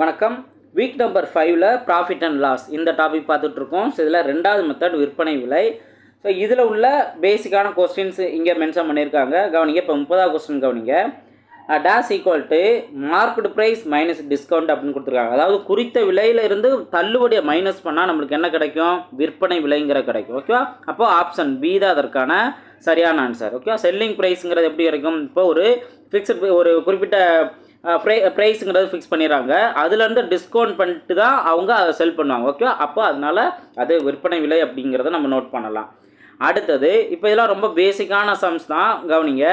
வணக்கம். Week number ஃபைவ்ல profit and loss இந்த டாபிக் பார்த்துட்ருக்கோம். ஸோ இதில் ரெண்டாவது மெத்தட் விற்பனை விலை. ஸோ இதில் உள்ள பேசிக்கான கொஸ்டின்ஸ் இங்கே மென்ஷன் பண்ணியிருக்காங்க. கவனிங்க இப்போ முப்பதாவது கொஸ்டின் கவனிங்க. Days equal to market price minus discount அப்படின்னு கொடுத்துருக்காங்க. அதாவது குறித்த விலையில இருந்து தள்ளுபடியை மைனஸ் பண்ணால் நம்மளுக்கு என்ன கிடைக்கும்? விற்பனை விலைங்கிற கிடைக்கும். ஓகேவா அப்போது ஆப்ஷன் பி தான் அதற்கான சரியான ஆன்சர் ஓகேவா செல்லிங் ப்ரைஸுங்கிறது எப்படி கிடைக்கும்? இப்போ ஒரு ஃபிக்ஸட் ஒரு குறிப்பிட்ட ப்ரை ப்ரைஸுங்கிறது ஃபிக்ஸ் பண்ணிடுறாங்க. அதுலேருந்து டிஸ்கவுண்ட் பண்ணிட்டு தான் அவங்க அதை செல் பண்ணுவாங்க ஓகே அப்போ அதனால அது விற்பனை விலை அப்படிங்கிறத நம்ம நோட் பண்ணலாம். அடுத்தது இப்போ இதெல்லாம் ரொம்ப பேசிக்கான சம்ஸ் தான். கவனிங்க.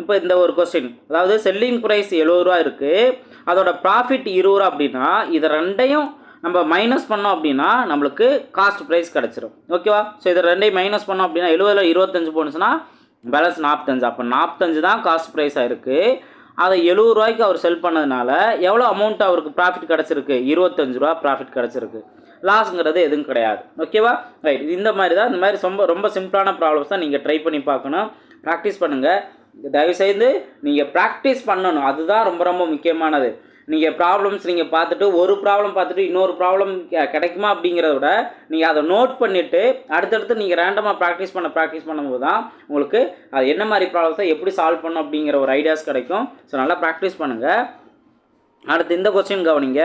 இப்போ இந்த ஒரு கொஸ்டின் அதாவது செல்லிங் ப்ரைஸ் எழுபது ரூபா இருக்குது அதோட ப்ராஃபிட் இருபது ரூபா அப்படின்னா இதை ரெண்டையும் நம்ம மைனஸ் பண்ணோம் அப்படின்னா நம்மளுக்கு காஸ்ட் ப்ரைஸ் கிடச்சிரும். ஓகேவா ஸோ இதை ரெண்டையும் மைனஸ் பண்ணோம் அப்படின்னா எழுபதில் இருபத்தஞ்சு போணுச்சுன்னா பேலன்ஸ் நாற்பத்தஞ்சு அப்போ நாற்பத்தஞ்சு தான் காஸ்ட் ப்ரைஸாக இருக்குது அதை எழுபது ரூபாய்க்கு அவர் செல் பண்ணதுனால எவ்வளோ அமௌண்ட் அவருக்கு ப்ராஃபிட் கிடச்சிருக்கு? இருபத்தஞ்சு ரூபா ப்ராஃபிட் கிடச்சிருக்கு. லாஸ்ங்கிறது எதுவும் கிடையாது. ஓகேவா ரைட் இந்த மாதிரி தான். இந்த மாதிரி ரொம்ப ரொம்ப சிம்பிளான ப்ராப்ளம்ஸ் தான் நீங்கள் ட்ரை பண்ணி பார்க்கணும். ப்ராக்டிஸ் பண்ணுங்கள் தயவுசெய்து நீங்கள் ப்ராக்டிஸ் பண்ணணும். அதுதான் ரொம்ப ரொம்ப முக்கியமானது. நீங்கள் ப்ராப்ளம்ஸ் நீங்கள் பார்த்துட்டு ஒரு ப்ராப்ளம் பார்த்துட்டு இன்னொரு ப்ராப்ளம் கிடைக்குமா அப்படிங்கிறத விட நீங்கள் அதை நோட் பண்ணிவிட்டு அடுத்தடுத்து நீங்கள் ரேண்டமாக ப்ராக்டிஸ் பண்ண ப்ராக்டிஸ் பண்ணும்போது தான் உங்களுக்கு அது என்ன மாதிரி ப்ராப்ளம்ஸை எப்படி சால்வ் பண்ணும் அப்படிங்கிற ஒரு ஐடியாஸ் கிடைக்கும். ஸோ நல்லா ப்ராக்டிஸ் பண்ணுங்கள் அடுத்து இந்த கொஸ்டின் கவனிங்க.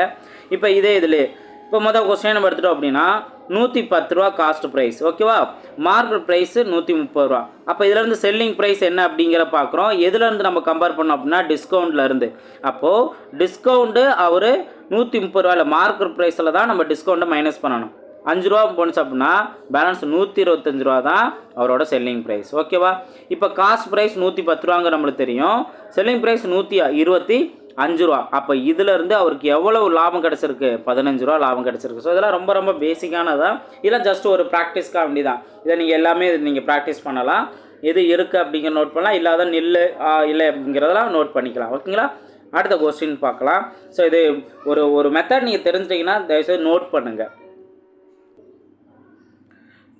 இப்போ இதே இதில் இப்போ மொதல் கொஸ்டின் நம்ம எடுத்துட்டோம் அப்படின்னா நூற்றி பத்து ரூபா காஸ்ட் ப்ரைஸ் ஓகேவா மார்க்கெட் ப்ரைஸு நூற்றி முப்பது ரூபா. அப்போ இதுலேருந்து செல்லிங் ப்ரைஸ் என்ன அப்படிங்கிற பார்க்குறோம் எதுலேருந்து நம்ம கம்பேர் பண்ணோம் அப்படின்னா டிஸ்கவுண்ட்லேருந்து அப்போது டிஸ்கவுண்ட்டு அவர் நூற்றி முப்பது ரூபா இல்லை மார்க்கெட் ப்ரைஸில் தான் நம்ம டிஸ்கவுண்ட்டை மைனஸ் பண்ணணும். அஞ்சு ரூபா போணுச்சு அப்படின்னா பேலன்ஸ் நூற்றி இருபத்தஞ்சு ரூபா தான் அவரோட செல்லிங் ப்ரைஸ் ஓகேவா இப்போ காஸ்ட் ப்ரைஸ் நூற்றி பத்து ரூபாங்க நம்மளுக்கு தெரியும். செல்லிங் ப்ரைஸ் நூற்றி இருபத்தி அஞ்சு ரூபா. அப்போ இதிலேருந்து அவருக்கு எவ்வளவு லாபம் கிடச்சிருக்கு? பதினஞ்சு ரூபா லாபம் கிடச்சிருக்கு. ஸோ இதெல்லாம் ரொம்ப ரொம்ப பேசிக்கானதான் இதெல்லாம் ஜஸ்ட் ஒரு ப்ராக்டிஸ்க்காக வேண்டி தான் இதை நீங்கள் எல்லாமே நீங்கள் ப்ராக்டிஸ் பண்ணலாம். எது இருக்குது அப்படிங்கிற நோட் பண்ணலாம். இல்லாத நில் இல்லை அப்படிங்கிறதெல்லாம் நோட் பண்ணிக்கலாம். ஓகேங்களா அடுத்த கொஸ்டின் பார்க்கலாம். ஸோ இது ஒரு ஒரு மெத்தட் நீங்கள் தெரிஞ்சிட்டிங்கன்னா தயவுசெய்து நோட் பண்ணுங்கள்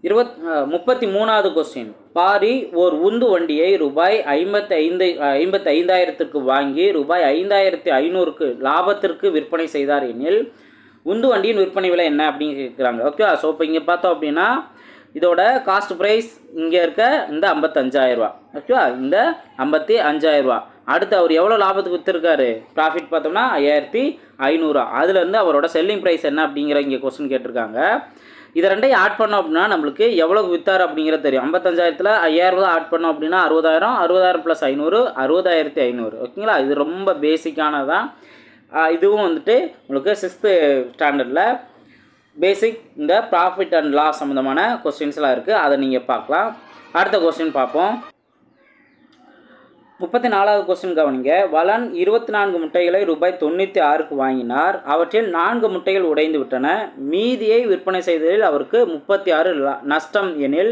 இருபத் முப்பத்தி மூணாவது கொஸ்டின் பாரி ஓர் உந்து வண்டியை ரூபாய் ஐம்பத்தி ஐந்து ஐம்பத்தி ஐந்தாயிரத்திற்கு வாங்கி ரூபாய் ஐந்தாயிரத்தி ஐநூறுக்கு லாபத்திற்கு விற்பனை செய்தார். எனில் உந்து வண்டியின் விற்பனை விலை என்ன அப்படின்னு கேட்குறாங்க. ஓகேவா ஸோ இப்போ இங்கே பார்த்தோம் அப்படின்னா இதோட காஸ்ட் ப்ரைஸ் இங்கே இருக்க இந்த ஐம்பத்தஞ்சாயிரரூபா ஓகேவா இந்த ஐம்பத்தி அஞ்சாயிரரூபா அடுத்து அவர் எவ்வளோ லாபத்துக்கு விற்றுருக்காரு ப்ராஃபிட் பார்த்தோம்னா ஐயாயிரத்தி ஐநூறுரூவா அதுலேருந்து அவரோட செல்லிங் ப்ரைஸ் என்ன அப்படிங்கிற இங்கே கொஸ்டின் கேட்டிருக்காங்க. இதை ரெண்டையும் ஆட் பண்ணோம் அப்படின்னா நம்மளுக்கு எவ்வளோ விற்றார் அப்படிங்கிறது தெரியும். ஐம்பத்தஞ்சாயிரத்தில் ஐயாயிரம் ரூபா ஆட் பண்ணோம் அப்படின்னா அறுபதாயிரம் அறுபதாயிரம் ப்ளஸ் ஐநூறு அறுபதாயிரத்தி ஐநூறு. ஓகேங்களா? இது ரொம்ப பேசிக்கானதான் இதுவும் வந்துட்டு உங்களுக்கு சிக்ஸ்த்து ஸ்டாண்டர்டில் பேசிக் இந்த ப்ராஃபிட் அண்ட் லாஸ் சம்மந்தமான கொஸ்டின்ஸ்லாம் இருக்குது அதை நீங்கள் பார்க்கலாம். அடுத்த கொஸ்டின் பார்ப்போம். முப்பத்தி நாலாவது கொஸ்டின் கவனிங்க. வளன் இருபத்தி நான்கு முட்டைகளை ரூபாய் தொண்ணூற்றி ஆறுக்கு வாங்கினார். அவற்றில் நான்கு முட்டைகள் உடைந்து விட்டன. மீதியை விற்பனை செய்ததில் அவருக்கு முப்பத்தி ஆறு நஷ்டம் எனில்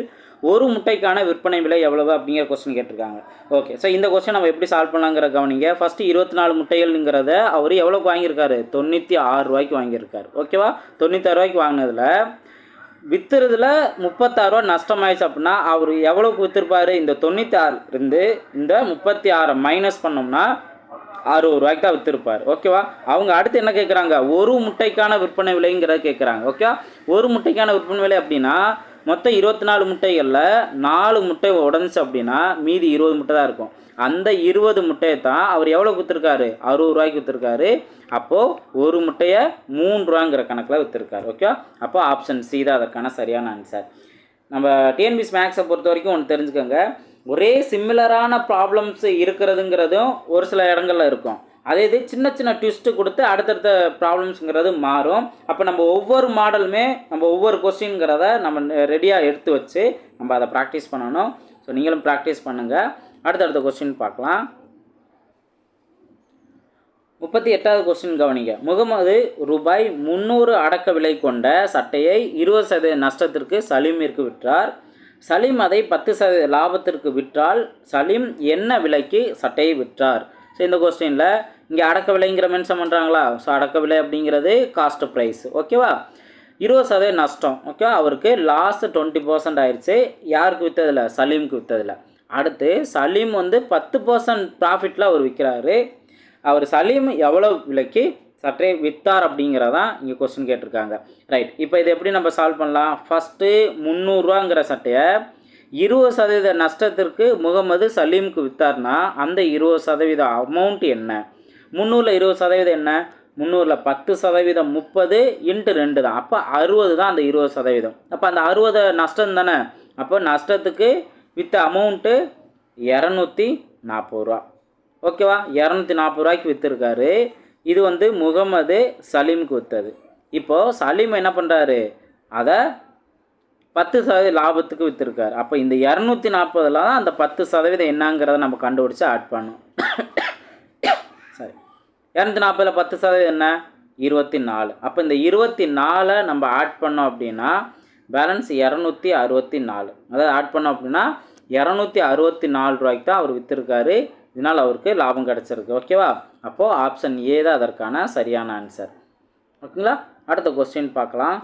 ஒரு முட்டைக்கான விற்பனை விலை எவ்வளவு அப்படிங்கிற கொஸ்டின் கேட்டிருக்காங்க. ஓகே ஸோ இந்த கொஸ்டின் நம்ம எப்படி சால்வ் பண்ணலாங்கிற கவனிங்க. ஃபஸ்ட்டு இருபத்தி நாலு முட்டைகள்ங்கிறத அவர் எவ்வளோக்கு வாங்கியிருக்காரு? தொண்ணூற்றி ஆறு ரூபாய்க்கு வாங்கியிருக்காரு. ஓகேவா தொண்ணூத்தாறு ரூபாய்க்கு வாங்கினதில் விற்றுறதுல முப்பத்தாறுரூவா நஷ்டமாயிடுச்சு அப்படின்னா அவர் எவ்வளோக்கு விற்றுருப்பாரு இந்த தொண்ணூற்றி இருந்து இந்த முப்பத்தி ஆறை மைனஸ் பண்ணோம்னா அறுபது ரூபாய்க்கு தான் விற்றுருப்பார் ஓகேவா அவங்க அடுத்து என்ன கேட்குறாங்க ஒரு முட்டைக்கான விற்பனை விலைங்கிறத கேட்குறாங்க ஓகே ஒரு முட்டைக்கான விற்பனை விலை அப்படின்னா மொத்தம் இருபத்தி நாலு முட்டைகளில் நாலு முட்டை உடஞ்சிச்சு அப்படின்னா மீதி இருபது முட்டை தான் இருக்கும். அந்த இருபது முட்டையை தான் அவர் எவ்வளோ விற்றுருக்காரு அறுபது ரூபாய்க்கு விற்றுருக்காரு அப்போது ஒரு முட்டையை மூணு ரூபாங்கிற கணக்கில் விற்றுருக்காரு ஓகே அப்போ ஆப்ஷன் சி தான் அதற்கான சரியான ஆன்சர் நம்ம டிஎன்பிஎஸ் மேக்ஸை பொறுத்த வரைக்கும் ஒன்று தெரிஞ்சுக்கோங்க. ஒரே சிமிலரான ப்ராப்ளம்ஸ் இருக்கிறதுங்கிறதும் ஒரு சில இடங்களில் இருக்கும். அதே இது சின்ன சின்ன ட்விஸ்ட்டு கொடுத்து அடுத்தடுத்த ப்ராப்ளம்ஸுங்கிறது மாறும். அப்போ நம்ம ஒவ்வொரு மாடலுமே நம்ம ஒவ்வொரு கொஸ்டின்ங்கிறத நம்ம ரெடியாக எடுத்து வச்சு நம்ம அதை ப்ராக்டிஸ் பண்ணணும். ஸோ நீங்களும் ப்ராக்டிஸ் பண்ணுங்கள் அடுத்தடுத்த கொஸ்டின் பார்க்கலாம். முப்பத்தி எட்டாவது கொஸ்டின் கவனிங்க. முகமது ரூபாய் முந்நூறு அடக்க விலை கொண்ட சட்டையை இருபது சதவீத நஷ்டத்திற்கு சலீமிற்கு விற்றார். சலீம் அதை பத்து சதவீத லாபத்திற்கு விற்றால் சலீம் என்ன விலைக்கு சட்டையை விற்றார்? ஸோ இந்த கொஸ்டினில் இங்கே அடக்க விலைங்கிற மென்ஷன் பண்ணுறாங்களா ஸோ அடக்க விலை அப்படிங்கிறது காஸ்ட் ப்ரைஸ் ஓகேவா இருபது சதவீதம் நஷ்டம். ஓகே அவருக்கு லாஸ்ட் டுவெண்ட்டி பர்சன்ட் ஆயிடுச்சு யாருக்கு விற்றதில்ல சலீமுக்கு விற்றதில்லை அடுத்து சலீம் வந்து பத்து பர்சன்ட் ப்ராஃபிட்டில் அவர் விற்கிறாரு அவர் சலீம் எவ்வளோ விலைக்கு சற்றே வித்தார் அப்படிங்கிறதான் இங்கே கொஸ்டின் கேட்டிருக்காங்க. ரைட் இப்போ இதை எப்படி நம்ம சால்வ் பண்ணலாம்? ஃபஸ்ட்டு முந்நூறுரூவாங்கிற சட்டையை இருபது சதவீத நஷ்டத்திற்கு முகமது சலீமுக்கு விற்றார்னா அந்த இருபது சதவீத அமௌண்ட் என்ன? முந்நூறில் இருபது சதவீதம் என்ன? முந்நூறில் பத்து சதவீதம் முப்பது இன்ட்டு ரெண்டு தான். அப்போ அறுபது தான் அந்த இருபது சதவீதம். அப்போ அந்த அறுபது நஷ்டம் தானே? அப்போ நஷ்டத்துக்கு வித் அமௌண்ட்டு இரநூத்தி நாற்பது ரூபா. ஓகேவா? இரநூத்தி நாற்பது ரூபாய்க்கு விற்றுருக்காரு இது வந்து முகமது சலீமுக்கு விற்றது இப்போது சலீம் என்ன பண்ணுறாரு அதை பத்து சதவீத லாபத்துக்கு விற்றுருக்காரு அப்போ இந்த இரநூத்தி நாற்பதில் தான் அந்த பத்து சதவீதம் என்னங்கிறத நம்ம கண்டுபிடிச்சி ஆட் பண்ணோம் சரி இரநூத்தி நாற்பதில் பத்து சதவீதம் என்ன? இருபத்தி நாலு. அப்போ இந்த இருபத்தி நாலை நம்ம ஆட் பண்ணோம் அப்படின்னா பேலன்ஸ் இரநூத்தி அறுபத்தி நாலு. அதாவது ஆட் பண்ணோம் அப்படின்னா இரநூத்தி அறுபத்தி நாலு ரூபாய்க்கு தான் அவர் விற்றுருக்காரு இதனால் அவருக்கு லாபம் கிடச்சிருக்கு. ஓகேவா அப்போது ஆப்ஷன் ஏ தான் அதற்கான சரியான ஆன்சர் ஓகேங்களா அடுத்த கொஸ்டின் பார்க்கலாம்.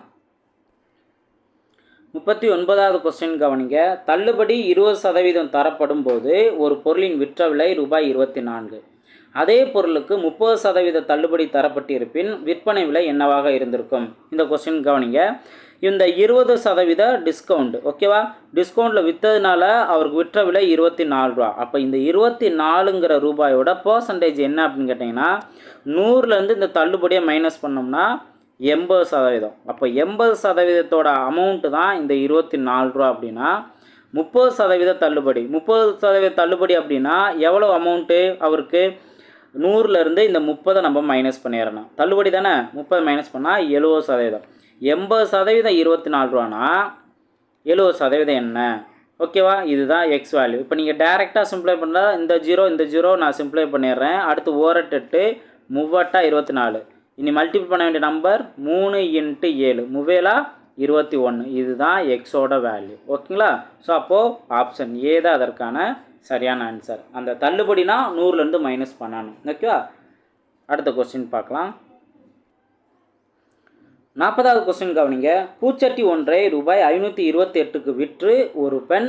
முப்பத்தி ஒன்பதாவது கொஸ்டின் கவனிங்க. தள்ளுபடி இருபது சதவீதம் தரப்படும் போது ஒரு பொருளின் விற்ற விலை ரூபாய் இருபத்தி நான்கு. அதே பொருளுக்கு முப்பது சதவீத தள்ளுபடி தரப்பட்டிருப்பின் விற்பனை விலை என்னவாக இருந்திருக்கும்? இந்த கொஸ்டின் கவனிங்க. இந்த இருபது சதவீத டிஸ்கவுண்ட் ஓகேவா டிஸ்கவுண்ட்டில் விற்றதுனால அவருக்கு விற்ற விலை இருபத்தி நாலு ரூபா. அப்போ இந்த இருபத்தி நாலுங்கிற ரூபாயோட பர்சன்டேஜ் என்ன அப்படின்னு கேட்டிங்கன்னா நூறுலேருந்து இந்த தள்ளுபடியை மைனஸ் பண்ணோம்னா எண்பது சதவீதம். அப்போ எண்பது சதவீதத்தோட அமௌண்ட்டு தான் இந்த இருபத்தி நாலு ரூபா அப்படின்னா முப்பது சதவீத தள்ளுபடி. முப்பது சதவீத தள்ளுபடி அப்படின்னா எவ்வளோ அமௌண்ட்டு அவருக்கு? நூறுலேருந்து இந்த முப்பதை நம்ம மைனஸ் பண்ணிடணும். தள்ளுபடி தானே? முப்பது மைனஸ் பண்ணால் எழுபது சதவீதம். எண்பது சதவீதம் இருபத்தி நாலு ரூபானா? எழுபது சதவீதம் என்ன? ஓகேவா? இதுதான் எக்ஸ் வேல்யூ இப்போ நீங்கள் டேரெக்டாக சிம்ப்ளை பண்ணால் இந்த ஜீரோ இந்த ஜீரோ நான் சிம்ப்ளை பண்ணிடுறேன். அடுத்து ஓரட்டெட்டு மூவட்டா இருபத்தி நாலு. இனி மல்டிபிள் பண்ண வேண்டிய நம்பர் மூணு இன்ட்டு ஏழு. முவேலா இருபத்தி ஒன்று இதுதான் எக்ஸோட வேல்யூ ஓகேங்களா? ஸோ அப்போது ஆப்ஷன் ஏ தான் அதற்கான சரியான ஆன்சர் அந்த தள்ளுபடினா நூறுலேருந்து மைனஸ் பண்ணணும். ஓகேவா? அடுத்த கொஸ்டின் பார்க்கலாம். நாற்பதாவது கொஸ்டின் கவனிங்க. பூச்சட்டி ஒன்றை ரூபாய் ஐநூற்றி இருபத்தி எட்டுக்கு விற்று ஒரு பெண்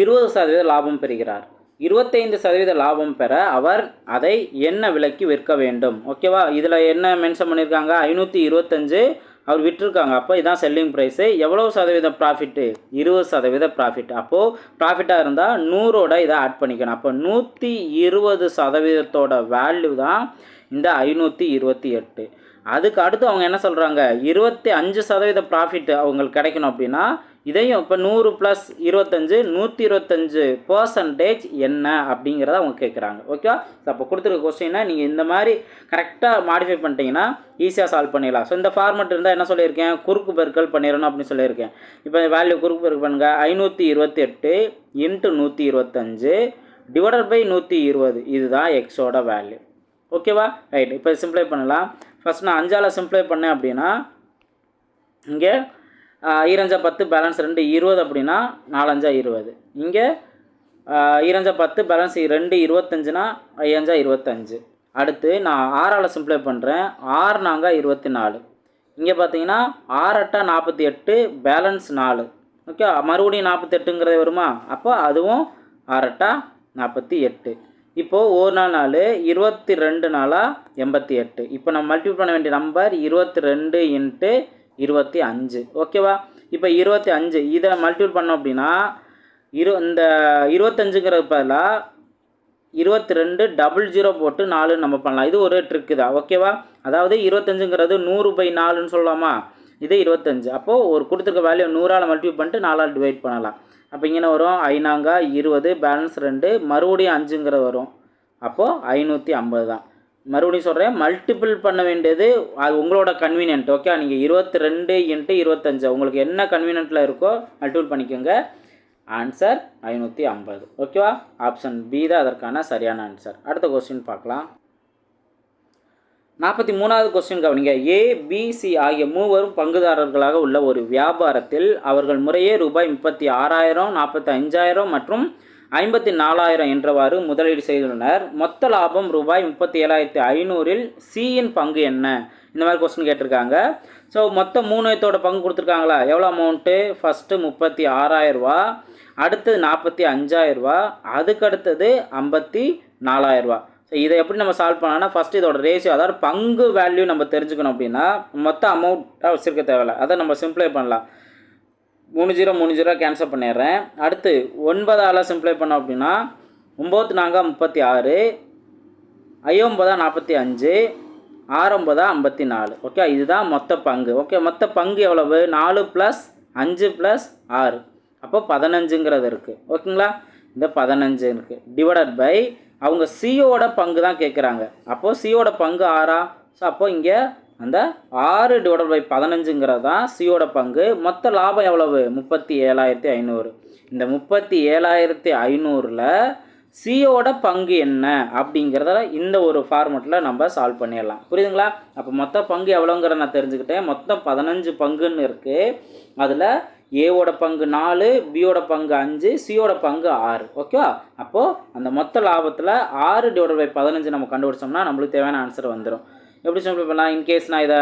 இருபது சதவீத லாபம் பெறுகிறார். இருபத்தைந்து சதவீத லாபம் பெற அவர் அதை என்ன விலைக்கு விற்க வேண்டும்? ஓகேவா இதில் என்ன மென்ஷன் பண்ணியிருக்காங்க ஐநூற்றி இருபத்தஞ்சு அவர் விட்டுருக்காங்க அப்போ இதான் செல்லிங் ப்ரைஸு எவ்வளோ சதவீதம் ப்ராஃபிட்டு இருபது சதவீத ப்ராஃபிட் அப்போது ப்ராஃபிட்டாக இருந்தால் நூறோட இதை ஆட் பண்ணிக்கணும். அப்போ நூற்றி இருபது சதவீதத்தோட வேல்யூ தான் இந்த ஐநூற்றி இருபத்தி எட்டு. அதுக்கு அடுத்து அவங்க என்ன சொல்கிறாங்க இருபத்தி அஞ்சு சதவீத ப்ராஃபிட் அவங்களுக்கு கிடைக்கணும் அப்படின்னா இதையும் இப்போ நூறு ப்ளஸ் இருபத்தஞ்சு நூற்றி இருபத்தஞ்சு பர்சன்டேஜ் என்ன அப்படிங்கிறத அவங்க கேட்குறாங்க ஓகே அப்போ கொடுத்துருக்க கொஸ்டினை நீங்கள் இந்த மாதிரி கரெக்டாக மாடிஃபை பண்ணிட்டீங்கன்னா ஈஸியாக சால்வ் பண்ணிடலாம். ஸோ இந்த ஃபார்மெட் இருந்தால் என்ன சொல்லியிருக்கேன்? குறுக்கு பெருக்கல் பண்ணிடணும் அப்படின்னு சொல்லியிருக்கேன். இப்போ வேல்யூ குறுக்கு பெருக்கல் பண்ணுங்கள் ஐநூற்றி இருபத்தி எட்டு இன்ட்டு நூற்றி இருபத்தஞ்சு டிவைடட் பை நூற்றி இருபது. இதுதான் எக்ஸோட வேல்யூ ஓகேவா ரைட் இப்போ சிம்ப்ளை பண்ணலாம். ஃபஸ்ட் நான் அஞ்சால் சிம்ப்ளை பண்ணேன் அப்படின்னா இங்கே ஈரஞ்சா பத்து பேலன்ஸ் ரெண்டு இருபது அப்படின்னா நாலஞ்சா இருபது. இங்கே ஈரஞ்சா பத்து பேலன்ஸ் ரெண்டு இருபத்தஞ்சுனா ஐயஞ்சா இருபத்தஞ்சு. அடுத்து நான் ஆறால் சிம்ப்ளை பண்ணுறேன் ஆறு நாங்கள் இருபத்தி நாலு இங்கே பார்த்தீங்கன்னா ஆறட்டா நாற்பத்தி எட்டு பேலன்ஸ் நாலு. ஓகே மறுபடியும் நாற்பத்தெட்டுங்கிறது வருமா? அப்போ அதுவும் ஆறட்டா நாற்பத்தி எட்டு. இப்போது ஒரு நாள் நாள் இருபத்தி ரெண்டு நாளாக எண்பத்தி எட்டு. இப்போ நம்ம மல்டிபிள் பண்ண வேண்டிய நம்பர் இருபத்தி ரெண்டு இன்ட்டு இருபத்தி அஞ்சு. ஓகேவா இப்போ இருபத்தி அஞ்சு இதை மல்டிபிள் பண்ணோம் அப்படின்னா இரு இந்த இருபத்தஞ்சுங்கிறது பதிலாக இருபத்தி ரெண்டு டபுள் ஜீரோ போட்டு நாலு நம்ம பண்ணலாம். இது ஒரு ட்ரிக்கு தான். ஓகேவா அதாவது இருபத்தஞ்சுங்கிறது நூறு பை நாலுன்னு சொல்லலாமா? இது இருபத்தஞ்சு அப்போது ஒரு கொடுத்துருக்க வேல்யூ நூறால் மல்டிபிள் பண்ணிட்டு நாலால் டிவைட் பண்ணலாம். அப்போ இங்கே வரும்? ஐநாங்கா இருபது பேலன்ஸ் ரெண்டு மறுபடியும் அஞ்சுங்கிறது வரும். அப்போது ஐநூற்றி ஐம்பது தான். மறுபடியும் சொல்கிறேன் மல்டிபிள் பண்ண வேண்டியது அது உங்களோட கன்வீனியன்ட் ஓகே நீங்கள் இருபத்தி ரெண்டு இன்ட்டு இருபத்தஞ்சு. உங்களுக்கு என்ன கன்வீனியன்ட்டில் இருக்கோ மல்டிபிள் பண்ணிக்கோங்க. ஆன்சர் ஐநூற்றி ஐம்பது. ஓகேவா ஆப்ஷன் பி தான் அதற்கான சரியான ஆன்சர் அடுத்த கொஸ்டின் பார்க்கலாம். நாற்பத்தி மூணாவது கொஸ்டின் கவனிங்க. ஏ பிசி ஆகிய மூவரும் பங்குதாரர்களாக உள்ள ஒரு வியாபாரத்தில் அவர்கள் முறையே ரூபாய் முப்பத்தி ஆறாயிரம் நாற்பத்தி அஞ்சாயிரம் மற்றும் ஐம்பத்தி நாலாயிரம் என்றவாறு முதலீடு செய்துள்ளனர். மொத்த லாபம் ரூபாய் முப்பத்தி ஏழாயிரத்தி ஐநூறில் சியின் பங்கு என்ன? இந்த மாதிரி கொஸ்டின் கேட்டிருக்காங்க. ஸோ மொத்தம் மூணு பங்கு கொடுத்துருக்காங்களா? எவ்வளோ அமௌண்ட்டு ஃபஸ்ட்டு முப்பத்தி ஆறாயிரரூவா அடுத்தது நாற்பத்தி அஞ்சாயிரரூவா அதுக்கு அடுத்தது ஐம்பத்தி நாலாயிரரூவா. ஸோ இதை எப்படி நம்ம சால்வ் பண்ணலாம்னா ஃபஸ்ட்டு இதோட ரேஷியோ அதாவது பங்கு வேல்யூ நம்ம தெரிஞ்சுக்கணும் அப்படின்னா மொத்த அமௌண்ட்டாக வச்சுருக்க தேவையில்ல. அதை நம்ம சிம்ப்ளை பண்ணலாம். மூணு ஜீரோ மூணு ஜீரோ கேன்சல் பண்ணிடுறேன். அடுத்து ஒன்பதால் சிம்ப்ளை பண்ணோம் அப்படின்னா ஒம்பது நாங்கள் முப்பத்தி ஆறு ஐம்பதா நாற்பத்தி அஞ்சு ஆறொம்பதா ஐம்பத்தி நாலு ஓகே இதுதான் மொத்த பங்கு. ஓகே மொத்த பங்கு எவ்வளவு? நாலு ப்ளஸ் அஞ்சு ப்ளஸ் ஆறு. அப்போ பதினஞ்சுங்கிறது இருக்குது ஓகேங்களா இந்த பதினஞ்சு இருக்குது டிவைடட் பை அவங்க சியோட பங்கு தான் கேட்குறாங்க அப்போது சியோட பங்கு ஆறா? ஸோ அப்போ இங்கே அந்த ஆறு டிவைட் பை பதினஞ்சுங்கிறது தான் சியோட பங்கு. மொத்த லாபம் எவ்வளவு? முப்பத்தி ஏழாயிரத்தி ஐநூறு. இந்த முப்பத்தி ஏழாயிரத்தி ஐநூறில் சியோட பங்கு என்ன அப்படிங்கிறத இந்த ஒரு ஃபார்மெட்டில் நம்ம சால்வ் பண்ணிடலாம். புரியுதுங்களா? அப்போ மொத்த பங்கு எவ்வளோங்கிற நான் தெரிஞ்சுக்கிட்டேன். மொத்தம் பதினஞ்சு பங்குன்னு இருக்குது அதில் ஏவோட பங்கு நாலு பியோட பங்கு அஞ்சு சியோட பங்கு ஆறு. ஓகேவா அப்போது அந்த மொத்த லாபத்தில் ஆறு டிவைட் பை பதினஞ்சு நம்ம கண்டுபிடிச்சோம்னா நம்மளுக்கு தேவையான ஆன்சர் வந்துடும் எப்படி சிம்பிளை பண்ணலாம்? இன்கேஸ் நான் இதை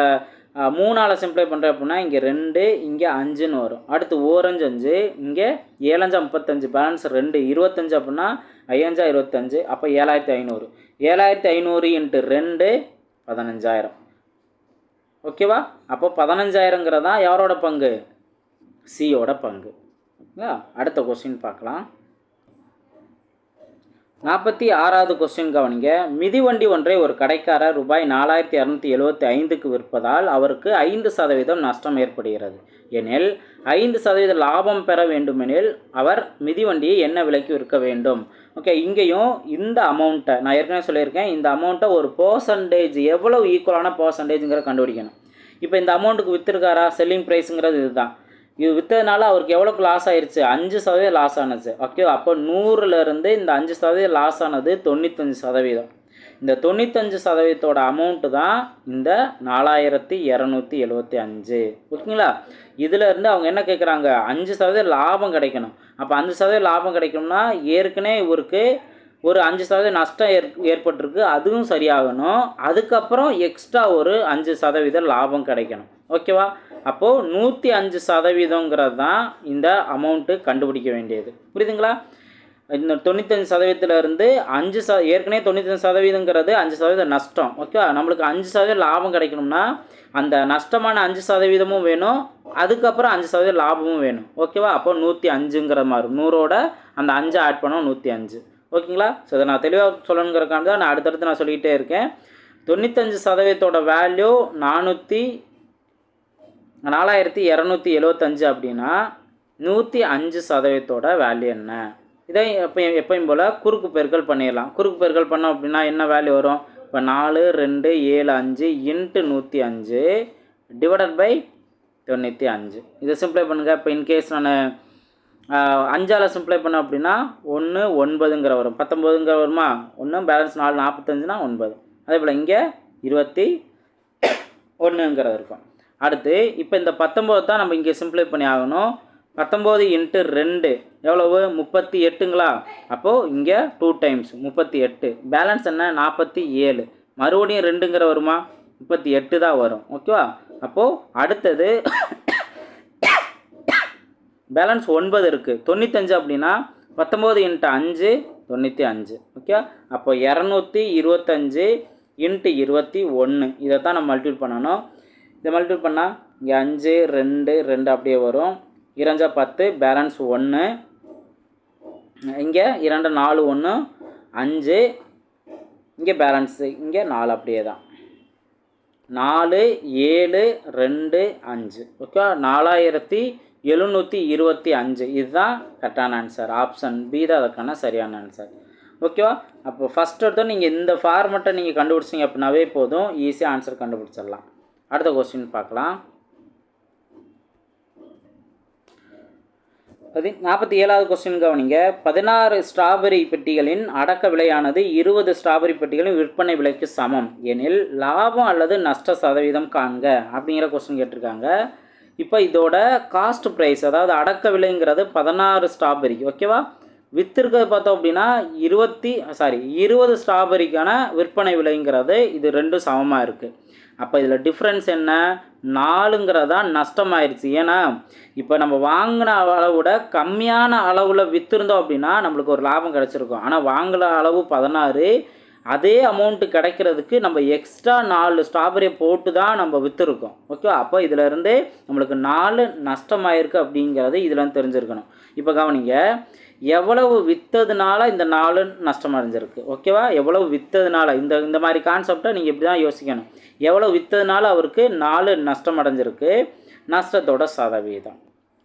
மூணால் சிம்பிளை பண்ணுறேன் அப்படின்னா இங்கே ரெண்டு இங்கே அஞ்சுன்னு வரும். அடுத்து ஓரஞ்சு அஞ்சு இங்கே ஏழஞ்சா முப்பத்தஞ்சு பேலன்ஸ் ரெண்டு இருபத்தஞ்சு அப்படின்னா ஐயஞ்சா இருபத்தஞ்சு அப்போ ஏழாயிரத்தி ஐநூறு. ஏழாயிரத்தி ஐநூறு இன்ட்டு ரெண்டு பதினஞ்சாயிரம். ஓகேவா அப்போ பதினஞ்சாயிரங்கிறதா யாரோட பங்கு? சியோட பங்கு. ஓகேங்களா அடுத்த கொஸ்டின் பார்க்கலாம். நாற்பத்தி ஆறாவது கொஸ்டின் கவனிங்க. மிதிவண்டி ஒன்றை ஒரு கடைக்காரர் ரூபாய் நாலாயிரத்தி இரநூத்தி எழுபத்தி ஐந்துக்கு விற்பதால் அவருக்கு ஐந்து சதவீதம் நஷ்டம் ஏற்படுகிறது. எனில் ஐந்து சதவீத லாபம் பெற வேண்டுமெனில் அவர் மிதிவண்டியை என்ன விலைக்கு விற்க வேண்டும்? ஓகே இங்கேயும் இந்த அமௌண்ட்டை நான் ஏற்கனவே சொல்லியிருக்கேன் இந்த அமௌண்ட்டை ஒரு பர்சன்டேஜ் எவ்வளோ ஈக்குவலான பர்சன்டேஜுங்கிற கண்டுபிடிக்கணும். இப்போ இந்த அமௌண்ட்டுக்கு விற்றுருக்காரா செல்லிங் ப்ரைஸுங்கிறது இதுதான். இது விற்றதுனால அவருக்கு எவ்வளோக்கு லாஸ் ஆயிடுச்சு அஞ்சு சதவீதம் லாஸ் ஆனது. ஓகே அப்போ நூறுலேருந்து இந்த அஞ்சு சதவீதம் லாஸ் ஆனது தொண்ணூத்தஞ்சு சதவீதம். இந்த தொண்ணூத்தஞ்சு சதவீதத்தோட அமௌண்ட்டு தான் இந்த நாலாயிரத்தி இரநூத்தி எழுபத்தி அஞ்சு. ஓகேங்களா இதிலேருந்து அவங்க என்ன கேட்குறாங்க அஞ்சு சதவீதம் லாபம் கிடைக்கணும். அப்போ அஞ்சு சதவீதம் லாபம் கிடைக்கணும்னா ஏற்கனவே இவருக்கு ஒரு அஞ்சு சதவீதம் நஷ்டம் ஏற் ஏற்பட்டிருக்கு அதுவும் சரியாகணும். அதுக்கப்புறம் எக்ஸ்ட்ரா ஒரு அஞ்சு சதவீதம் லாபம் கிடைக்கணும். ஓகேவா? அப்போது நூற்றி அஞ்சு சதவீதங்கிறது தான் இந்த அமௌண்ட்டு கண்டுபிடிக்க வேண்டியது. புரியுதுங்களா? இந்த தொண்ணூத்தஞ்சு சதவீதத்துலேருந்து அஞ்சு ச ஏற்கனவே தொண்ணூத்தஞ்சு சதவீதங்கிறது அஞ்சு சதவீதம் நஷ்டம். ஓகே நம்மளுக்கு அஞ்சு சதவீதம் லாபம் கிடைக்கணும்னா அந்த நஷ்டமான அஞ்சு சதவீதமும் வேணும். அதுக்கப்புறம் அஞ்சு சதவீதம் லாபமும் வேணும். ஓகேவா? அப்போ நூற்றி அஞ்சுங்கிற மாதிரி நூறோட அந்த அஞ்சை ஆட் பண்ணோம் நூற்றி அஞ்சு. ஓகேங்களா? ஸோ இதை நான் தெளிவாக சொல்லணுங்கிறக்காக தான் நான் அடுத்தடுத்து நான் சொல்லிக்கிட்டே இருக்கேன். தொண்ணூத்தஞ்சு சதவீதத்தோட வேல்யூ நானூற்றி நாலாயிரத்தி இரநூத்தி எழுவத்தஞ்சு அப்படின்னா நூற்றி அஞ்சு சதவீதத்தோட வேல்யூ என்ன? இதை எப்போயும் எப்பயும் போல் குறுக்கு பெருக்கல் பண்ணிடலாம். குறுக்கு பெருக்கல் பண்ணோம் அப்படின்னா என்ன வேல்யூ வரும்? இப்போ நாலு ரெண்டு ஏழு அஞ்சு இன்ட்டு நூற்றி அஞ்சு டிவைடட் பை தொண்ணூற்றி அஞ்சு. இதை சிம்ப்ளை பண்ணுங்கள் இப்போ இன்கேஸ் நான் அஞ்சால் சிம்ப்ளை பண்ணோம் அப்படின்னா ஒன்று ஒன்பதுங்கிற வரும். பத்தொம்போதுங்கிற வருமா? ஒன்று பேலன்ஸ் நாலு நாற்பத்தஞ்சுனா ஒன்பது. அதே போல் இங்கே இருபத்தி ஒன்றுங்கிறது இருக்கும். அடுத்து இப்போ இந்த பத்தொம்போது தான் நம்ம இங்கே சிம்ப்ளை பண்ணி ஆகணும். பத்தொம்போது இன்ட்டு ரெண்டு எவ்வளவு? முப்பத்தி எட்டுங்களா? அப்போது இங்கே டூ டைம்ஸ் முப்பத்தி எட்டு. பேலன்ஸ் என்ன? நாற்பத்தி ஏழு. மறுபடியும் ரெண்டுங்கிற வருமா? முப்பத்தி எட்டு தான் வரும். ஓகேவா அப்போது அடுத்தது பேலன்ஸ் ஒன்பது இருக்குது தொண்ணூத்தஞ்சு அப்படின்னா பத்தொம்போது இன்ட்டு அஞ்சு தொண்ணூற்றி அஞ்சு. ஓகே அப்போ இரநூத்தி இருபத்தஞ்சு இன்ட்டு இருபத்தி ஒன்று இதை தான் நம்ம மல்டிபிள் பண்ணணும். இதை மல்டிபிள் பண்ணால் இங்கே அஞ்சு ரெண்டு ரெண்டு அப்படியே வரும். இரஞ்சா பத்து பேலன்ஸ் ஒன்று இங்கே இரண்டு நாலு ஒன்று அஞ்சு. இங்கே பேலன்ஸு இங்கே நாலு அப்படியே தான். நாலு ஏழு ரெண்டு அஞ்சு. ஓகே நாலாயிரத்தி எழுநூற்றி இருபத்தி அஞ்சு. இதுதான் கரெக்டான ஆன்சர் ஆப்ஷன் பி தான் அதுக்கான சரியான ஆன்சர் ஓகேவா அப்போ ஃபஸ்ட் எடுத்தோம் நீங்கள் இந்த ஃபார்மெட்டை நீங்கள் கண்டுபிடிச்சிங்க அப்படின்னாவே போதும். ஈஸியாக ஆன்சர் கண்டுபிடிச்சிடலாம். அடுத்த கொஸ்டின் பார்க்கலாம். பதி நாற்பத்தி ஏழாவது கொஸ்டின் கவனிங்க. பதினாறு ஸ்ட்ராபெரி பெட்டிகளின் அடக்க விலையானது இருபது ஸ்ட்ராபெரி பெட்டிகளின் விற்பனை விலைக்கு சமம். எனில் லாபம் அல்லது நஷ்ட சதவீதம் காண்க அப்படிங்கிற கொஸ்டின் கேட்டிருக்காங்க. இப்போ இதோட காஸ்ட் ப்ரைஸ் அதாவது அடக்க விலைங்கிறது பதினாறு ஸ்ட்ராபெரி ஓகேவா விற்றுருக்கிறது பார்த்தோம் அப்படின்னா இருபத்தி சாரி இருபது ஸ்ட்ராபெரிக்கான விற்பனை விலைங்கிறது இது ரெண்டும் சமமாக இருக்குது அப்போ இதில் டிஃப்ரென்ஸ் என்ன? நாலுங்கிறதா நஷ்டமாயிருச்சு. ஏன்னா இப்போ நம்ம வாங்கின அளவு கம்மியான அளவில் விற்றுருந்தோம் அப்படின்னா நம்மளுக்கு ஒரு லாபம் கிடச்சிருக்கும். ஆனால் வாங்கின அளவு பதினாறு அதே அமௌண்ட்டு கிடைக்கிறதுக்கு நம்ம எக்ஸ்ட்ரா நாலு ஸ்ட்ராபெரியை போட்டு தான் நம்ம விற்றுருக்கோம் ஓகே அப்போ இதிலருந்தே நம்மளுக்கு நாலு நஷ்டமாயிருக்கு அப்படிங்கிறது இதெல்லாம் தெரிஞ்சிருக்கணும். இப்போ கவனிங்க எவ்வளவு விற்றதுனால இந்த நாலு நஷ்டம் அடைஞ்சிருக்கு? ஓகேவா எவ்வளவு விற்றதுனால இந்த இந்த மாதிரி கான்செப்டை நீங்கள் இப்படி தான் யோசிக்கணும். எவ்வளோ விற்றதுனால அவருக்கு நாலு நஷ்டம் அடைஞ்சிருக்கு? நஷ்டத்தோட சதவீதம்.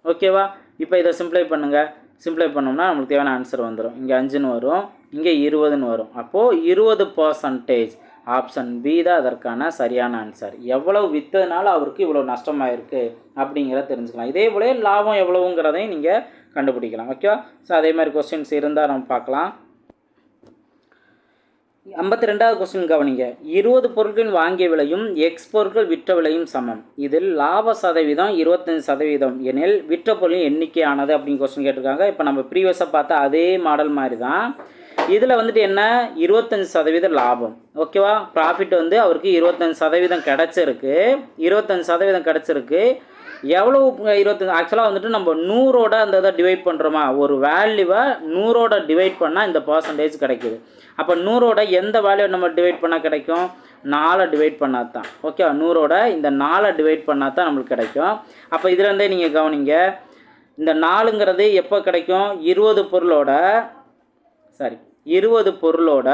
ஓகேவா இப்போ இதை சிம்ப்ளை பண்ணுங்கள் சிம்ப்ளை பண்ணோம்னா நம்மளுக்கு தேவையான ஆன்சர் வந்துடும் இங்கே அஞ்சுன்னு வரும் இங்கே இருபதுன்னு வரும். அப்போது இருபது பர்சன்டேஜ் ஆப்ஷன் பி தான் அதற்கான சரியான ஆன்சர் எவ்வளவு விற்றதுனால அவருக்கு இவ்வளோ நஷ்டமாயிருக்கு அப்படிங்கிறத தெரிஞ்சுக்கலாம். இதே போல லாபம் எவ்வளவுங்கிறதையும் நீங்கள் கண்டுபிடிக்கலாம். ஓகேவா ஸோ அதே மாதிரி கொஸ்டின்ஸ் இருந்தால் நம்ம பார்க்கலாம். ஐம்பத்தி ரெண்டாவது கொஸ்டின் கவனிங்க. இருபது பொருட்களின் வாங்கிய விலையும் எக்ஸ் பொருட்கள் விற்ற விலையும் சமம். இதில் லாப சதவீதம் இருபத்தஞ்சு சதவீதம். எனில் விற்ற பொருளின் எண்ணிக்கையானது அப்படின்னு கொஸ்டின் கேட்டிருக்காங்க. இப்போ நம்ம ப்ரீவியஸாக பார்த்தா அதே மாடல் மாதிரி தான் இதில் வந்துட்டு என்ன? இருபத்தஞ்சு சதவீதம் லாபம். ஓகேவா ப்ராஃபிட் வந்து அவருக்கு இருபத்தஞ்சு சதவீதம் கிடச்சிருக்கு. இருபத்தஞ்சு சதவீதம் கிடச்சிருக்கு. எவ்வளோ இருபத்தஞ்சு ஆக்சுவலாக வந்துட்டு நம்ம நூறோட அந்த இதை டிவைட் பண்ணுறோமா ஒரு வேல்யூவை நூறோட டிவைட் பண்ணால் இந்த பர்சன்டேஜ் கிடைக்குது. அப்போ நூறோட எந்த வேல்யூ நம்ம டிவைட் பண்ணால் கிடைக்கும்? நாலை டிவைட் பண்ணால் தான். ஓகே நூறோட இந்த நாலை டிவைட் பண்ணால் தான் நம்மளுக்கு கிடைக்கும். அப்போ இதுலேருந்தே நீங்கள் கவனிங்க. இந்த நாலுங்கிறது எப்போ கிடைக்கும்? இருபது பொருளோட சாரி இருபது பொருளோட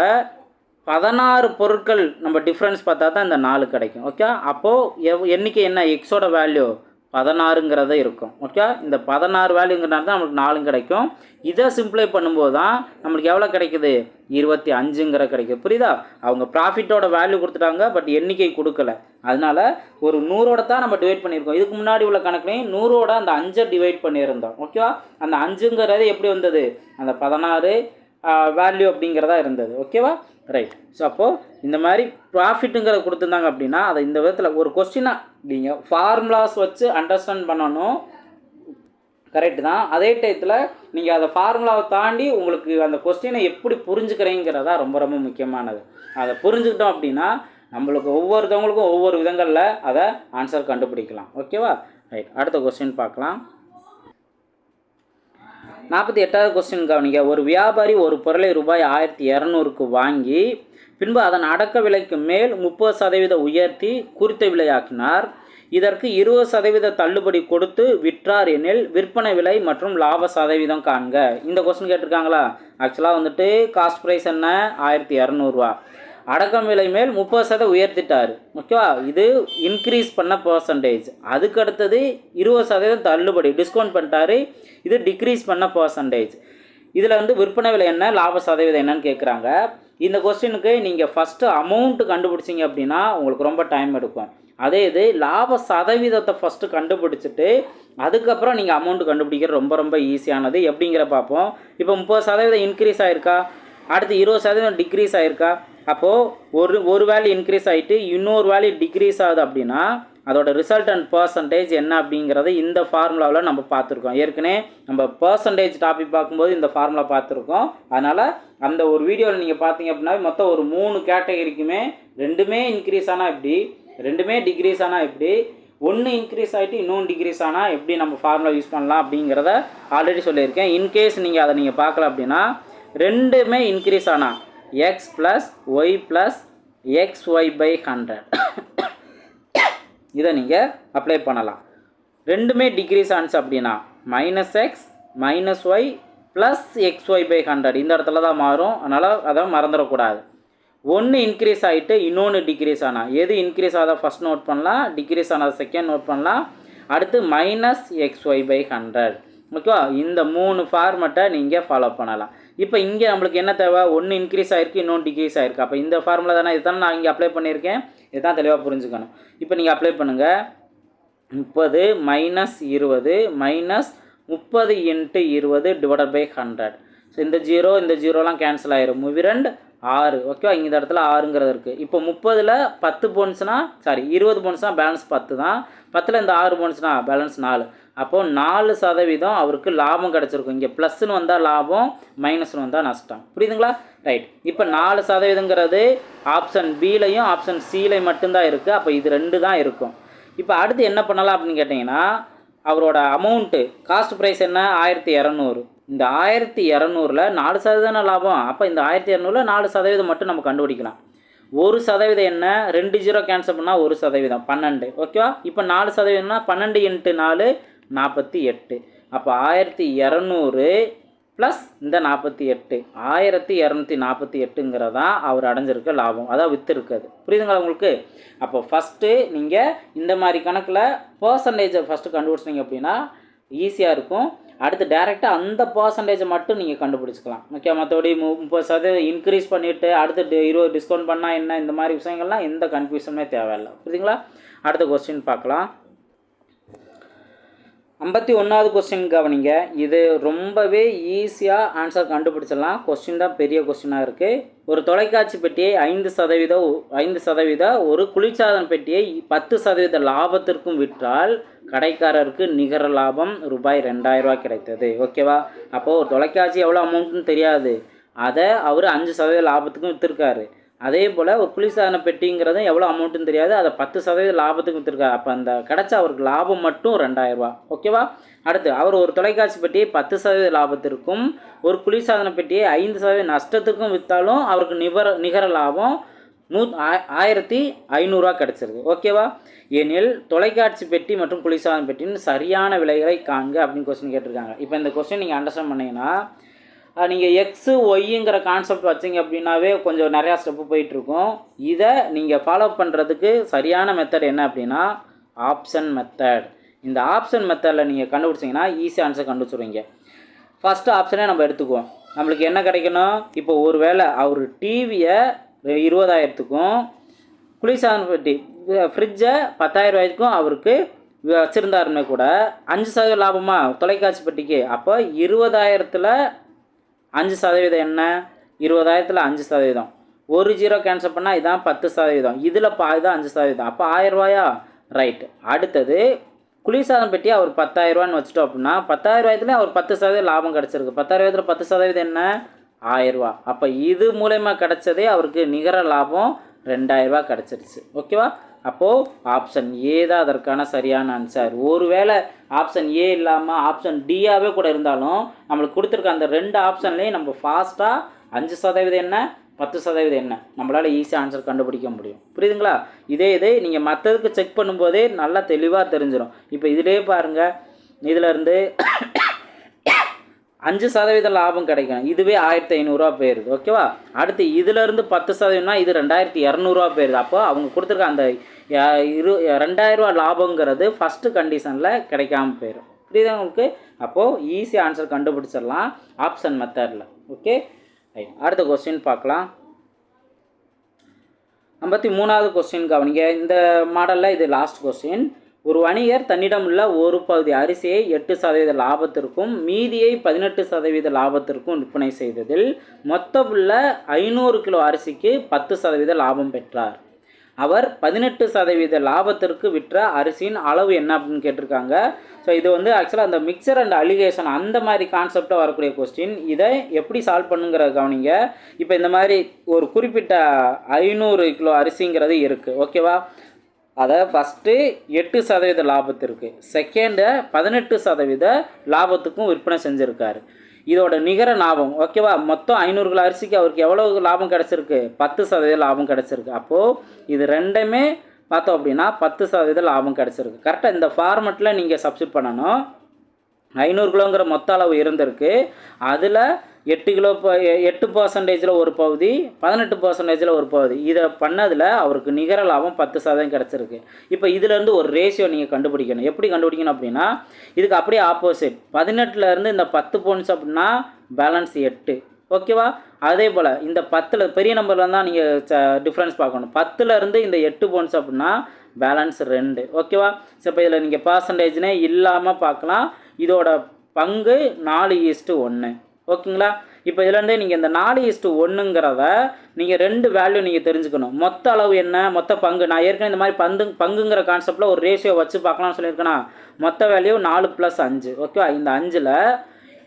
பதினாறு பொருட்கள் நம்ம டிஃப்ரென்ஸ் பார்த்தா தான் இந்த நாலு கிடைக்கும். ஓகே அப்போது எவ் எண்ணிக்கை என்ன? எக்ஸோட வேல்யூ பதினாறுங்கிறத இருக்கும். ஓகே இந்த பதினாறு வேல்யூங்கிறனால தான் நம்மளுக்கு நாலும் கிடைக்கும். இதை சிம்பிளை பண்ணும்போது தான் நம்மளுக்கு எவ்வளோ கிடைக்குது? இருபத்தி அஞ்சுங்கிற கிடைக்குது. புரியுதா? அவங்க ப்ராஃபிட்டோட வேல்யூ கொடுத்துட்டாங்க பட் எண்ணிக்கை கொடுக்கல. அதனால ஒரு நூறோட தான் நம்ம டிவைட் பண்ணியிருக்கோம். இதுக்கு முன்னாடி உள்ள கணக்குலையும் நூறோட அந்த அஞ்சை டிவைட் பண்ணியிருந்தோம். ஓகேவா அந்த அஞ்சுங்கிறது எப்படி வந்தது? அந்த பதினாறு வேல்யூ அப்படிங்கிறதா இருந்தது. ஓகேவா ரைட் ஸோ அப்போது இந்த மாதிரி ப்ராஃபிட்டுங்கிறத கொடுத்துருந்தாங்க அப்படின்னா அதை இந்த விதத்தில் ஒரு கொஸ்டினாக நீங்கள் ஃபார்முலாஸ் வச்சு அண்டர்ஸ்டாண்ட் பண்ணணும். கரெக்டு தான். அதே டயத்தில் நீங்கள் அதை ஃபார்முலாவை தாண்டி உங்களுக்கு அந்த கொஸ்டினை எப்படி புரிஞ்சுக்கிறீங்கிறதா ரொம்ப ரொம்ப முக்கியமானது. அதை புரிஞ்சுக்கிட்டோம் அப்படின்னா நம்மளுக்கு ஒவ்வொருத்தவங்களுக்கும் ஒவ்வொரு விதங்களில் அதை ஆன்சர் கண்டுபிடிக்கலாம். ஓகேவா ரைட் அடுத்த கொஸ்டின் பார்க்கலாம். நாற்பத்தி எட்டாவது கொஸ்டின் கவனிக்க ஒரு வியாபாரி ஒரு பொருளை ரூபாய் ஆயிரத்தி இரநூறுக்கு வாங்கி பின்பு அதன் அடக்க விலைக்கு மேல் முப்பது சதவீத உயர்த்தி குறித்த விலையாக்கினார். இதற்கு இருபது சதவீத தள்ளுபடி கொடுத்து விற்றார் எனில் விற்பனை விலை மற்றும் லாப சதவீதம் காண்க. இந்த கொஸ்டின் கேட்டிருக்காங்களா? ஆக்சுவலாக வந்துட்டு காஸ்ட் ப்ரைஸ் என்ன? ஆயிரத்தி இரநூறுவா. அடக்கம் விலை மேல் முப்பது சதவீதம் உயர்த்திட்டார். ஓகேவா? இது இன்க்ரீஸ் பண்ண பர்சன்டேஜ் அதுக்கு அடுத்தது இருபது சதவீதம் தள்ளுபடி டிஸ்கவுண்ட் பண்ணிட்டாரு. இது டிக்ரீஸ் பண்ண பர்சன்டேஜ் இதில் வந்து விற்பனை விலை என்ன லாப சதவீதம் என்னன்னு கேட்குறாங்க இந்த கொஸ்டினுக்கு நீங்கள் ஃபஸ்ட்டு அமௌண்ட்டு கண்டுபிடிச்சிங்க அப்படின்னா உங்களுக்கு ரொம்ப டைம் எடுக்கும். அதே இது லாப சதவீதத்தை ஃபஸ்ட்டு கண்டுபிடிச்சிட்டு அதுக்கப்புறம் நீங்கள் அமௌண்ட்டு கண்டுபிடிக்கிறது ரொம்ப ரொம்ப ஈஸியானது எப்படிங்கிற பார்ப்போம். இப்போ முப்பது சதவீதம் இன்க்ரீஸ் ஆயிருக்கா? அடுத்து இருபது சதவீதம் டிக்ரீஸ் ஆயிருக்கா? அப்போது ஒரு ஒரு வேல்யூ இன்க்ரீஸ் ஆகிட்டு இன்னொரு வேல்யூ டிக்ரீஸ் ஆகுது அப்படின்னா அதோட ரிசல்ட் அண்ட் பர்சன்டேஜ் என்ன அப்படிங்கிறத இந்த ஃபார்முலாவில் நம்ம பார்த்துருக்கோம். ஏற்கனவே நம்ம பர்சன்டேஜ் டாபிக் பார்க்கும்போது இந்த ஃபார்முலா பார்த்துருக்கோம். அதனால் அந்த ஒரு வீடியோவில் நீங்கள் பார்த்தீங்க அப்படின்னா மொத்தம் ஒரு மூணு கேட்டகரிக்குமே ரெண்டுமே இன்க்ரீஸ் ஆனால் எப்படி? ரெண்டுமே டிக்ரீஸ் ஆனால் எப்படி? ஒன்று இன்க்ரீஸ் ஆகிட்டு இன்னொன்று டிக்ரீஸ் ஆனால் எப்படி நம்ம ஃபார்முலா யூஸ் பண்ணலாம் அப்படிங்கிறத ஆல்ரெடி சொல்லியிருக்கேன். இன்கேஸ் நீங்கள் அதை நீங்கள் பார்க்கல அப்படின்னா ரெண்டுமே இன்க்ரீஸ் ஆனால் X plus Y plus X Y by hundred இதை நீங்கள் அப்ளை பண்ணலாம். ரெண்டுமே டிகிரி ஆன்ஸ் அப்படின்னா minus X minus Y plus X Y by hundred இந்த இடத்துல தான் மாறும். அதனால் அதை மறந்துடக்கூடாது. ஒன்று இன்க்ரீஸ் ஆகிட்டு இன்னொன்று டிக்ரீஸ் ஆனால் எது இன்க்ரீஸ் ஆகாத ஃபஸ்ட் நோட் பண்ணலாம் டிக்ரீஸ் ஆனதை செகண்ட் நோட் பண்ணலாம். அடுத்து minus X Y by hundred ஓகேவா? இந்த மூணு ஃபார்மெட்டை நீங்கள் ஃபாலோ பண்ணலாம். இப்போ இங்கே நம்மளுக்கு என்ன தேவை? ஒன்று இன்க்ரீஸ் ஆகிருக்கு இன்னொன்று டிக்ரீஸ் ஆகிருக்கு அப்போ இந்த ஃபார்முலா தானே? இதுதானே நான் இங்கே அப்ளை பண்ணியிருக்கேன். இதுதான் தெளிவாக புரிஞ்சுக்கணும். இப்போ நீங்கள் அப்ளை பண்ணுங்கள் முப்பது மைனஸ் இருபது மைனஸ் முப்பது இன்ட்டு இருபது டிவைடட் பை ஹண்ட்ரட் ஸோ இந்த ஜீரோ இந்த ஜீரோலாம் கேன்சல் ஆயிரும். முவிரண்ட் ஆறு. ஓகேவா இந்த இடத்துல ஆறுங்கிறது இருக்குது இப்போ முப்பதில் பத்து போன்ஸ்னா சாரி இருபது போன்ஸ்னால் பேலன்ஸ் பத்து தான். பத்தில் இந்த ஆறு போன்ஸ்னா பேலன்ஸ் நாலு. அப்போது நாலு சதவீதம் அவருக்கு லாபம் கிடச்சிருக்கும். இங்கே ப்ளஸ்ன்னு வந்தால் லாபம் மைனஸ்னு வந்தால் நஷ்டம். புரியுதுங்களா? ரைட் இப்போ நாலு சதவீதங்கிறது ஆப்ஷன் பிலையும் ஆப்ஷன் சிலையும் மட்டும்தான் இருக்குது அப்போ இது ரெண்டு தான் இருக்கும். இப்போ அடுத்து என்ன பண்ணலாம் அப்படின்னு கேட்டிங்கன்னா அவரோட அமௌண்ட்டு காஸ்ட் ப்ரைஸ் என்ன? ஆயிரத்தி இரநூறு. இந்த ஆயிரத்தி இரநூறுல நாலு சதவீதம் லாபம்? அப்போ இந்த ஆயிரத்தி இரநூறுல நாலு சதவீதம் மட்டும் நம்ம கண்டுபிடிக்கலாம். ஒரு சதவீதம் என்ன? ரெண்டு ஜீரோ கேன்சல் பண்ணால் ஒரு சதவீதம். பன்னெண்டு. ஓகேவா இப்போ நாலு சதவீதம்னா பன்னெண்டு இன்ட்டு நாலு நாற்பத்தி எட்டு. அப்போ ஆயிரத்தி இரநூறு ப்ளஸ் இந்த நாற்பத்தி எட்டு. ஆயிரத்தி இரநூத்தி நாற்பத்தி எட்டுங்கிறதான் அவர் அடைஞ்சிருக்க லாபம். அதான் விற்று இருக்காது புரியுதுங்களா உங்களுக்கு? அப்போ ஃபஸ்ட்டு நீங்கள் இந்த மாதிரி கணக்கில் பர்சன்டேஜை ஃபஸ்ட்டு கண்டுபிடிச்சிங்க அப்படின்னா ஈஸியாக இருக்கும். அடுத்து டேரெக்டாக அந்த பர்சன்டேஜை மட்டும் நீங்கள் கண்டுபிடிச்சிக்கலாம். ஓகே மற்றபடி மு முப்பது சதவீதம் இன்க்ரீஸ் பண்ணிவிட்டு அடுத்து இருபது டிஸ்கவுண்ட் பண்ணால் என்ன இந்த மாதிரி விஷயங்கள்லாம் எந்த கன்ஃபியூஷனுமே தேவையில்லை. புரியுதுங்களா? அடுத்த கொஸ்டின் பார்க்கலாம். ஐம்பத்தி ஒன்றாவது கொஸ்டின் கவனிங்க. இது ரொம்பவே ஈஸியாக ஆன்சர் கண்டுபிடிச்சிடலாம். கொஸ்டின் தான் பெரிய கொஸ்டினாக இருக்குது ஒரு தொலைக்காட்சி பெட்டியை ஐந்து சதவீத ஐந்து சதவீத ஒரு குளிர்சாதன பெட்டியை பத்து சதவீத லாபத்திற்கும் விற்றால் கடைக்காரருக்கு நிகர லாபம் ரூபாய் ரெண்டாயிரம் கிடைத்தது. ஓகேவா அப்போது ஒரு தொலைக்காட்சி எவ்வளோ அமௌண்ட்னு தெரியாது. அதை அவர் அஞ்சு சதவீத லாபத்துக்கும் விற்றுருக்காரு அதே போல் ஒரு குளிர்சாதன பெட்டிங்கிறதும் எவ்வளோ அமௌண்ட்டுன்னு தெரியாது. அதை பத்து சதவீத லாபத்துக்கு விற்றுருக்காரு அப்போ அந்த கிடச்ச அவருக்கு லாபம் மட்டும் ரெண்டாயிரரூபா ஓகேவா அடுத்து அவர் ஒரு தொலைக்காட்சி பெட்டியை பத்து சதவீத லாபத்திற்கும் ஒரு குளிர்சாதன பெட்டியை ஐந்து சதவீத நஷ்டத்துக்கும் விற்றாலும் அவருக்கு நிகர நிகர லாபம் நூ ஆ- ஆயிரத்தி ஐநூறுரூவா கிடச்சிருக்கு. ஓகேவா எனில் தொலைக்காட்சி பெட்டி மற்றும் குளிர்சாதன பெட்டின்னு சரியான விலைகளை காண்க அப்படின்னு கொஸ்டின் கேட்டிருக்காங்க. இப்போ இந்த கொஸ்டின் நீங்கள் அண்டர்ஸ்டாண்ட் பண்ணீங்கன்னா நீங்கள் எக்ஸு ஒய்ங்கிற கான்செப்ட் வச்சிங்க அப்படின்னாவே கொஞ்சம் நிறையா ஸ்டெப்பு போயிட்டுருக்கும். இதை நீங்கள் ஃபாலோ பண்ணுறதுக்கு சரியான மெத்தட் என்ன அப்படின்னா ஆப்ஷன் மெத்தட் இந்த ஆப்ஷன் மெத்தடில் நீங்கள் கண்டுபிடிச்சிங்கன்னா ஈஸி ஆன்சர் கண்டுபிடிச்சிருவீங்க. ஃபஸ்ட்டு ஆப்ஷனே நம்ம எடுத்துக்குவோம். நம்மளுக்கு என்ன கிடைக்கணும்? இப்போ ஒரு வேளை அவர் டிவியை இருபதாயிரத்துக்கும் குளிர்சாதன பெட்டி ஃப்ரிட்ஜை பத்தாயிரம் ரூபாய்க்கும் அவருக்கு வச்சுருந்தாருமே கூட அஞ்சு சதவீதம் லாபமாக தொலைக்காட்சி பெட்டிக்கு. அப்போ இருபதாயிரத்தில் அஞ்சு சதவீதம் என்ன? இருபதாயிரத்தில் அஞ்சு சதவீதம். ஒரு ஜீரோ கேன்சல் பண்ணால் இதான் பத்து சதவீதம். இதில் பாதி தான் அஞ்சு சதவீதம். அப்போ ஆயிரரூவாயா ரைட்டு அடுத்தது குளிர்சாதம் பெட்டி அவர் பத்தாயிரரூவான்னு வச்சுட்டோம் அப்படின்னா பத்தாயிரம் அவர் பத்து சதவீதம் லாபம் கிடச்சிருக்கு. பத்தாயிரரூவாயத்தில் பத்து சதவீதம் என்ன? ஆயிரரூவா அப்போ இது மூலயமா கிடச்சதே அவருக்கு நிகர லாபம் ரெண்டாயிரரூவா கிடச்சிருச்சு. ஓகேவா அப்போது ஆப்ஷன் ஏ தான் அதற்கான சரியான ஆன்சர் ஒருவேளை ஆப்ஷன் ஏ இல்லாமல் ஆப்ஷன் டியாகவே கூட இருந்தாலும் நம்மளுக்கு கொடுத்துருக்க அந்த ரெண்டு ஆப்ஷன்லேயும் நம்ம ஃபாஸ்ட்டாக அஞ்சு சதவீதம் என்ன பத்து சதவீதம் என்ன? நம்மளால் ஈஸியாக ஆன்சர் கண்டுபிடிக்க முடியும். புரியுதுங்களா? இதே இதே நீங்கள் மற்றதுக்கு செக் பண்ணும்போதே நல்லா தெளிவாக தெரிஞ்சிடும் இப்போ இதிலே பாருங்கள் இதிலேருந்து அஞ்சு சதவீத லாபம் கிடைக்கும் இதுவே ஆயிரத்தி ஐநூறுரூவா போயிருது. ஓகேவா? அடுத்து இதிலேருந்து பத்து சதவீதம்னா இது ரெண்டாயிரத்தி இரநூறுவா போயிருது. அப்போ அவங்க கொடுத்துருக்க அந்த இரு ரெண்டாயிரரூவா லாபங்கிறது ஃபஸ்ட்டு கண்டிஷனில் கிடைக்காம போயிடும் புரியுதா உங்களுக்கு? அப்போது ஈஸி ஆன்சர் கண்டுபிடிச்சிடலாம். ஆப்ஷன் மெத்தடில் ஓகே? அடுத்த கொஸ்டின் பார்க்கலாம். ஐம்பத்தி மூணாவது கொஸ்டின் கவனிங்க. இந்த மாடலில் இது லாஸ்ட் கொஸ்டின் ஒரு வணிகர் தன்னிடம் உள்ள ஒரு பகுதி அரிசியை எட்டு சதவீத லாபத்திற்கும் மீதியை பதினெட்டு சதவீத லாபத்திற்கும் விற்பனை செய்ததில் மொத்தமுள்ள ஐநூறு கிலோ அரிசிக்கு பத்து சதவீத லாபம் பெற்றார். அவர் பதினெட்டு சதவீத லாபத்திற்கு விற்ற அரிசியின் அளவு என்ன அப்படின்னு கேட்டிருக்காங்க. ஸோ இது வந்து ஆக்சுவலாக அந்த மிக்சர் அண்ட் அலிகேஷன் அந்த மாதிரி கான்செப்டாக வரக்கூடிய கொஸ்டின் இதை எப்படி சால்வ் பண்ணுங்கிற கவனிங்க. இப்போ இந்த மாதிரி ஒரு குறிப்பிட்ட ஐநூறு கிலோ அரிசிங்கிறது இருக்குது ஓகேவா அதை ஃபஸ்ட்டு எட்டு சதவீத லாபத்திற்கு செகண்டை பதினெட்டு சதவீத லாபத்துக்கும் விற்பனை செஞ்சுருக்காரு. இதோட நிகர லாபம் ஓகேவா மொத்தம் ஐநூறு கிலோ அரிசிக்கு அவருக்கு எவ்வளோ லாபம் கிடச்சிருக்கு? பத்து சதவீத லாபம் கிடச்சிருக்கு. அப்போது இது ரெண்டுமே பார்த்தோம் அப்படின்னா பத்து சதவீத லாபம் கிடச்சிருக்கு. கரெக்டாக இந்த ஃபார்மெட்டில் நீங்கள் சப்ஸ்டிட் பண்ணணும். ஐநூறு கிலோங்கிற மொத்த அளவு இருந்திருக்கு. அதில் எட்டு கிலோ எ- எட்டு பர்சன்டேஜில் ஒரு பகுதி பதினெட்டு பர்சன்டேஜில் ஒரு பகுதி. இதை பண்ணதில் அவருக்கு நிகர லாபம் பத்து சதவீதம் கிடச்சிருக்கு. இப்போ இதுலேருந்து ஒரு ரேஷியோ நீங்கள் கண்டுபிடிக்கணும். எப்படி கண்டுபிடிக்கணும் அப்படின்னா இதுக்கு அப்படியே ஆப்போசிட் பதினெட்டுலேருந்து இந்த பத்து போன்ஸ் அப்படின்னா பேலன்ஸ் எட்டு. ஓகேவா அதே போல் இந்த பத்தில் பெரிய நம்பரில் தான் நீங்கள் டிஃப்ரென்ஸ் பார்க்கணும். பத்துலேருந்து இந்த எட்டு போன்ஸ் அப்படின்னா பேலன்ஸ் ரெண்டு. ஓகேவா ஸோ இப்போ இதில் நீங்கள் பர்சன்டேஜ்னே இல்லாமல் பார்க்கலாம். இதோட பங்கு நாலு ஈஸ்ட்டு ஒன்று ஓகேங்களா? இப்போ இதுலேருந்து நீங்கள் இந்த நாலு ஈஸ்ட்டு ஒன்றுங்கிறத நீங்கள் ரெண்டு வேல்யூ நீங்கள் தெரிஞ்சுக்கணும். மொத்த அளவு என்ன? மொத்த பங்கு. நான் ஏற்கனவே இந்த மாதிரி பந்து பங்குங்கிற கான்செப்டில் ஒரு ரேஷியோ வச்சு பார்க்கலாம்னு சொல்லியிருக்கேனா? மொத்த வேல்யூ நாலு ப்ளஸ் அஞ்சு. ஓகேவா இந்த அஞ்சில்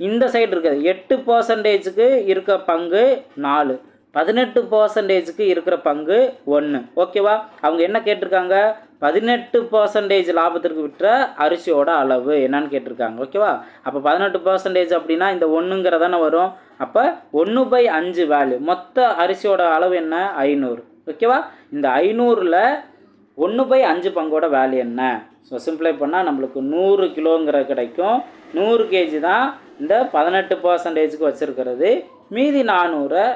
இந்த சைடு இருக்குது. எட்டு பர்சன்டேஜுக்கு இருக்க பங்கு நாலு. பதினெட்டு பர்சன்டேஜுக்கு இருக்கிற பங்கு ஒன்று ஓகேவா அவங்க என்ன கேட்டிருக்காங்க? பதினெட்டு பர்சன்டேஜ் லாபத்திற்கு விற்ற அரிசியோட அளவு என்னன்னு கேட்டிருக்காங்க. ஓகேவா அப்போ பதினெட்டு பர்சன்டேஜ் அப்படின்னா இந்த ஒன்றுங்கிறதான வரும். அப்போ ஒன்று பை அஞ்சு வேல்யூ மொத்த அரிசியோட அளவு என்ன? ஐநூறு. ஓகேவா இந்த ஐநூறில் ஒன்று பை அஞ்சு பங்கோட வேல்யூ என்ன? ஸோ சிம்பிளை பண்ணால் நம்மளுக்கு நூறு கிலோங்கிற கிடைக்கும். நூறு கேஜி தான் இந்த பதினெட்டு பர்சன்டேஜுக்கு வச்சுருக்கிறது. மீதி நானூறை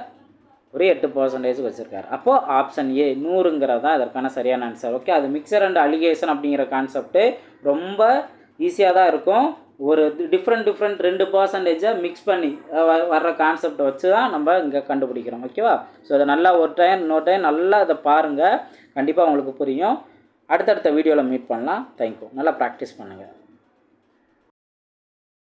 ஒரு எட்டு பர்சன்டேஜ் வச்சுருக்காரு. அப்போது ஆப்ஷன் ஏ நூறுங்கிறது தான் இதற்கான சரியான ஆன்சர் ஓகே அது மிக்சர் அண்ட் அலிகேஷன் அப்படிங்கிற கான்செப்ட்டு ரொம்ப ஈஸியாக தான் இருக்கும். ஒரு டிஃப்ரெண்ட் டிஃப்ரெண்ட் ரெண்டு பர்சன்டேஜை மிக்ஸ் பண்ணி வ- வர்ற கான்செப்டை வச்சு தான் நம்ம இங்கே கண்டுபிடிக்கிறோம். ஓகேவா ஸோ அதை நல்லா ஒரு டைம் இன்னொரு டைம் நல்லா இதை பாருங்கள் கண்டிப்பாக உங்களுக்கு புரியும். அடுத்தடுத்த வீடியோவில் மீட் பண்ணலாம். தேங்க்யூ நல்லா ப்ராக்டிஸ் பண்ணுங்கள்